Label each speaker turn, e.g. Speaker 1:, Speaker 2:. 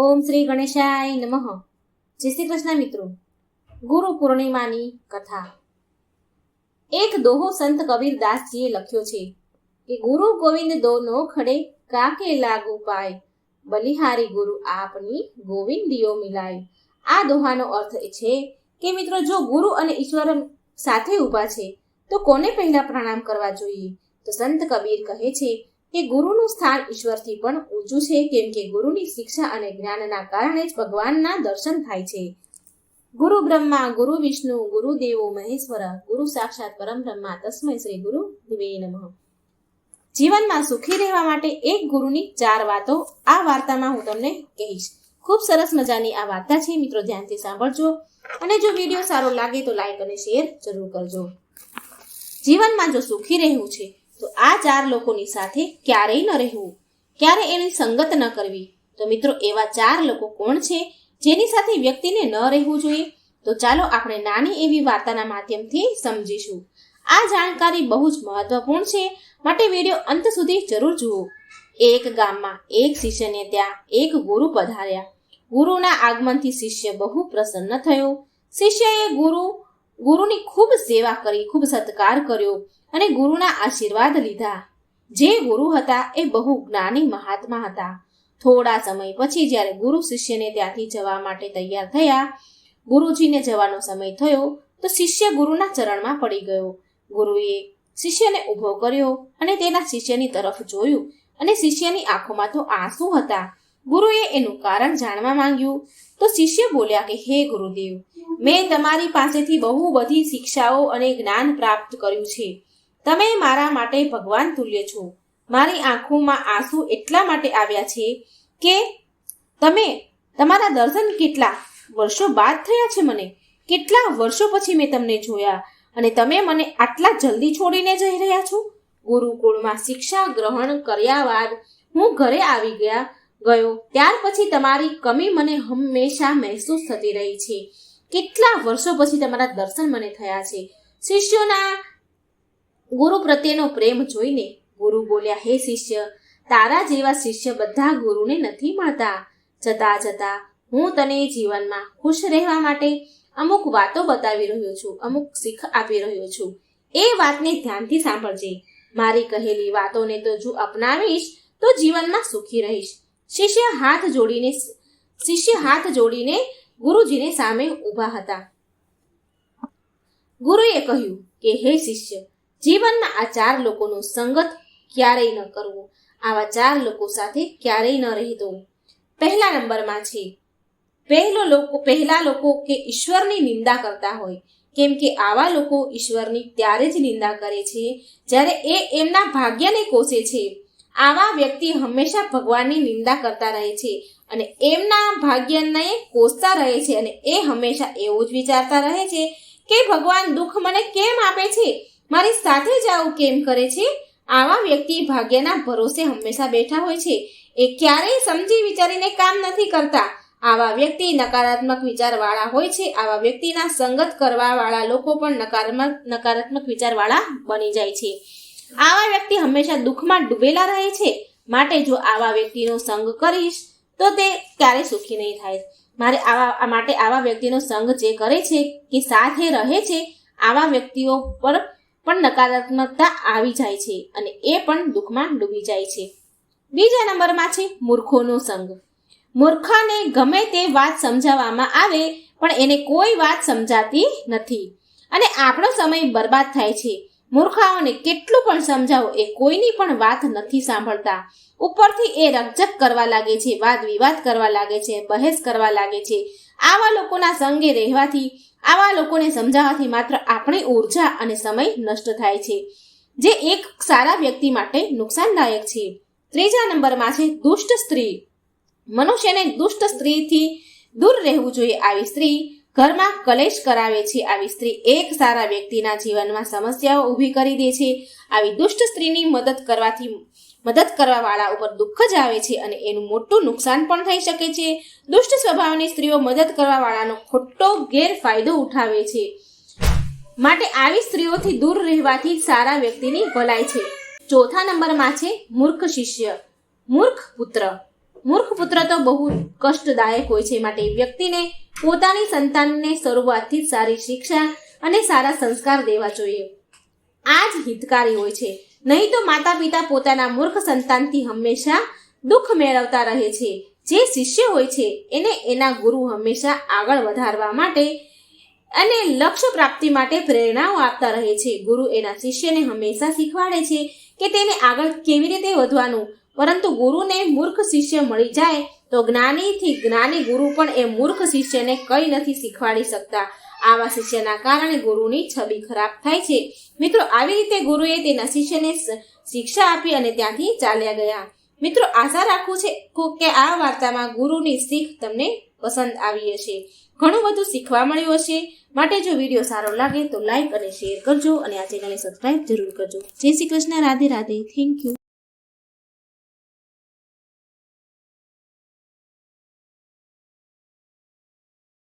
Speaker 1: ઓમ શ્રી ગણેશાય નમઃ. જય શ્રી કૃષ્ણ મિત્રો. ગુરુ પૂર્ણિમાની કથા. એક દોહો સંત કબીર દાસજીએ લખ્યો છે કે, ગુરુ ગોવિંદ દોનો ખડે કાકે લાગુ પાય. બલિહારી ગુરુ આપની ગોવિંદીઓ મિલાય. આ દોહાનો અર્થ એ છે કે, મિત્રો, જો ગુરુ અને ઈશ્વર સાથે ઊભા છે, તો કોને પહેલા પ્રણામ કરવા જોઈએ? તો સંત કબીર કહે છે કે ગુરુનું સ્થાન ઈશ્વરથી પણ ઊંચું છે, કેમ કે ગુરુની શિક્ષા અને જ્ઞાનના કારણે જ ભગવાનના દર્શન થાય છે. ગુરુ બ્રહ્મા, ગુરુ વિષ્ણુ, ગુરુ દેવો, મહેશ્વર, ગુરુ સાક્ષાત પરમ બ્રહ્મા, તસ્મય શ્રી ગુરુ દિવે નમઃ. જીવનમાં સુખી રહેવા માટે એક ગુરુની ચાર વાતો આ વાર્તામાં હું તમને કહીશ. ખૂબ સરસ મજાની આ વાર્તા છે, મિત્રો ધ્યાનથી સાંભળજો. અને જો વીડિયો સારો લાગે તો લાઈક અને શેર જરૂર કરજો. જીવનમાં જો સુખી રહેવું છે તો આ ચાર લોકોની સાથે ક્યારેય ન રહેવું. ક્યારે એની સંગત ન કરવી? તો મિત્રો, એવા ચાર લોકો કોણ છે જેની સાથે વ્યક્તિને ન રહેવું જોઈએ? તો ચાલો આપણે નાની એવી વાર્તાના માધ્યમથી સમજીશું. આ જાણકારી બહુ જ મહત્વપૂર્ણ છે. માટે વીડિયો અંત સુધી જરૂર જુઓ. એક ગામમાં એક શિષ્યને ત્યાં એક ગુરુ પધાર્યા. ગુરુના આગમનથી શિષ્ય બહુ પ્રસન્ન થયો. શિષ્યએ ગુરુ, ગુરુની ખૂબ સેવા કરી, ખૂબ સત્કાર કર્યો. અને ગુરુના આશીર્વાદ લીધા. જે ગુરુ હતા એ બહુ જ્ઞાની મહાત્મા હતા. થોડા સમય પછી જ્યારે ગુરુ શિષ્યને ત્યાંથી જવા માટે તૈયાર થયા, ગુરુજીને જવાનો સમય થયો, તો શિષ્ય ગુરુના ચરણમાં પડી ગયો. ગુરુએ શિષ્યને ઊભો કર્યો અને તેના શિષ્યની તરફ જોયું અને શિષ્યની આંખોમાં તો આંસુ હતા. ગુરુએ એનું કારણ જાણવા માંગ્યું, તો શિષ્ય બોલ્યા કે, હે ગુરુદેવ, મેં તમારી પાસેથી બહુ બધી શિક્ષાઓ અને જ્ઞાન પ્રાપ્ત કર્યું છે. તમે મારા માટે ભગવાન તુલ્ય છો. મારી આંખોમાં આંસુ એટલા માટે આવ્યા છે કે તમે તમારા દર્શન કેટલા વર્ષો બાદ થયા છે મને? કેટલા વર્ષો પછી મેં તમને જોયા? અને તમે મને આટલા જલ્દી છોડીને જઈ રહ્યા છો? ગુરુકુળમાં શિક્ષા ગ્રહણ કર્યા બાદ હું ઘરે આવી ગયા, ગયો. ત્યાર પછી તમારી કમી મને હંમેશા મહેસૂસ થતી રહી છે. કેટલા વર્ષો પછી તમારા દર્શન મને થયા છે? શિષ્યોના ગુરુ પ્રત્યેનો પ્રેમ જોઈને ગુરુ બોલ્યા, હે શિષ્ય, તારા જેવા શિષ્ય બધા ગુરુને નથી મળતા. જતા જતા હું તને જીવનમાં ખુશ રહેવા માટે અમુક વાતો બતાવી રહ્યો છું, અમુક શીખ આપી રહ્યો છું. એ વાતને ધ્યાનથી સાંભળજે. મારી કહેલી વાતોને તો જો અપનાવીશ, તો જીવનમાં સુખી રહીશ. શિષ્ય હાથ જોડીને શિષ્ય હાથ જોડીને ગુરુજીને સામે ઊભા હતા. ગુરુએ કહ્યું કે, હે શિષ્ય જીવનમાં આ ચાર લોકોનો સંગત ક્યારેય ન કરવો, આવા ચાર લોકો સાથે ક્યારેય ન રહેતો પહેલા નંબરમાં છે. પહેલો લોકો, પહેલા લોકો કે ઈશ્વરની નિંદા કરતા હોય. કેમ કે આવા લોકો ઈશ્વરની ત્યારે જ નિંદા કરે છે, જ્યારે એ એમના ભાગ્યને કોસે છે. આવા વ્યક્તિ હંમેશા ભગવાનની નિંદા કરતા રહે છે અને એમના ભાગ્યને કોસતા રહે છે અને એ હંમેશા એવું જ વિચારતા રહે છે કે ભગવાન દુઃખ મને કેમ આપે છે? મારી સાથે જ આવું કેમ કરે છે? આવા વ્યક્તિ ભાગ્યના ભરોસે હંમેશા બેઠા હોય છે. એ ક્યારેય સમજી વિચારીને કામ નથી કરતા. આવા વ્યક્તિ નકારાત્મક વિચારવાળા હોય છે. આવા વ્યક્તિના સંગત કરવાવાળા લોકો પણ નકારાત્મક નકારાત્મક વિચારવાળા બની જાય છે. આવા વ્યક્તિ હંમેશા દુઃખમાં ડૂબેલા રહે છે. માટે જો આવા વ્યક્તિનો સંગ કરીશ, તો તે ક્યારે સુખી નહીં થાય. મારે આવા માટે આવા વ્યક્તિનો સંગ જે કરે છે, કે સાથે રહે છે, આવા વ્યક્તિઓ પર પણ નકારાત્મકતા આવી જાય છે અને એ પણ દુઃખમાં ડૂબી જાય છે. બીજા નંબરમાં છે મૂર્ખોનો સંગ. મૂર્ખાને ગમે તે વાત સમજાવવામાં આવે, પણ એને કોઈ વાત સમજાતી નથી. અને આપણો સમય બરબાદ થાય છે. મૂર્ખાઓને કેટલું પણ સમજાવો એ કોઈની પણ વાત નથી સાંભળતા. ઉપરથી એ રકજક કરવા લાગે છે, વાદ વિવાદ કરવા લાગે છે, બહેસ કરવા લાગે છે. આવા લોકોના સંગે રહેવાથી આવા લોકોને સમજાવવાથી માત્ર આપણી ઊર્જા અને સમય નષ્ટ થાય છે, જે એક સારા વ્યક્તિ માટે નુકસાનદાયક છે. ત્રીજા નંબરમાં છે દુષ્ટ સ્ત્રી. મનુષ્યને દુષ્ટ સ્ત્રીથી દૂર રહેવું જોઈએ આવી સ્ત્રી ઘરમાં કલેશ કરાવે છે. આવી સ્ત્રી એક સારા વ્યક્તિના જીવનમાં સમસ્યાઓ ઊભી કરી દે છે. આવી દુષ્ટ સ્ત્રીની મદદ કરવાથી મદદ કરવાવાળા ઉપર દુઃખ જ આવે છે અને એનું મોટું નુકસાન પણ થઈ શકે છે. દુષ્ટ સ્વભાવની સ્ત્રીઓ મદદ કરવાવાળાનો ખોટો ગેરફાયદો ઉઠાવે છે. માટે આવી સ્ત્રીઓથી દૂર રહેવાથી સારા વ્યક્તિની ભલાઈ છે. ચોથા નંબરમાં છે મૂર્ખ શિષ્ય. મૂર્ખ પુત્ર. મૂર્ખ પુત્ર તો બહુ કષ્ટદાયક હોય છે. માટે વ્યક્તિને પોતાની સંતાનને શરૂઆતથી સારી શિક્ષા અને સારા સંસ્કાર દેવા જોઈએ. આ જ હિતકારી હોય છે. નહીં તો માતા પિતા પોતાના મૂર્ખ સંતાનથી હંમેશા દુઃખ મેળવતા રહે છે. જે શિષ્ય હોય છે, એને એના ગુરુ હંમેશા આગળ વધારવા માટે અને લક્ષ્ય પ્રાપ્તિ માટે પ્રેરણાઓ આપતા રહે છે. ગુરુ એના શિષ્યને હંમેશા શીખવાડે છે કે તેને આગળ કેવી રીતે વધવાનું. પરંતુ ગુરુને મૂર્ખ શિષ્ય મળી જાય તો જ્ઞાનીથી જ્ઞાની ગુરુ પણ એ મૂર્ખ શિષ્યને કંઈ નથી શીખવાડી શકતા. આવા શિષ્યના કારણે ગુરુની છબી ખરાબ થાય છે. મિત્રો, આવી રીતે ગુરુએ તેના શિષ્યને શિક્ષા આપી અને ત્યાંથી ચાલ્યા ગયા. મિત્રો, આશા રાખું છે કે આ વાર્તામાં ગુરુની શીખ તમને પસંદ આવી હશે. ઘણું બધું શીખવા મળ્યું હશે. માટે જો વીડિયો સારો લાગે તો લાઈક અને શેર કરજો અને આ ચેનલને સબસ્ક્રાઇબ જરૂર કરજો. જય શ્રી કૃષ્ણ. રાધે રાધે. Thank you.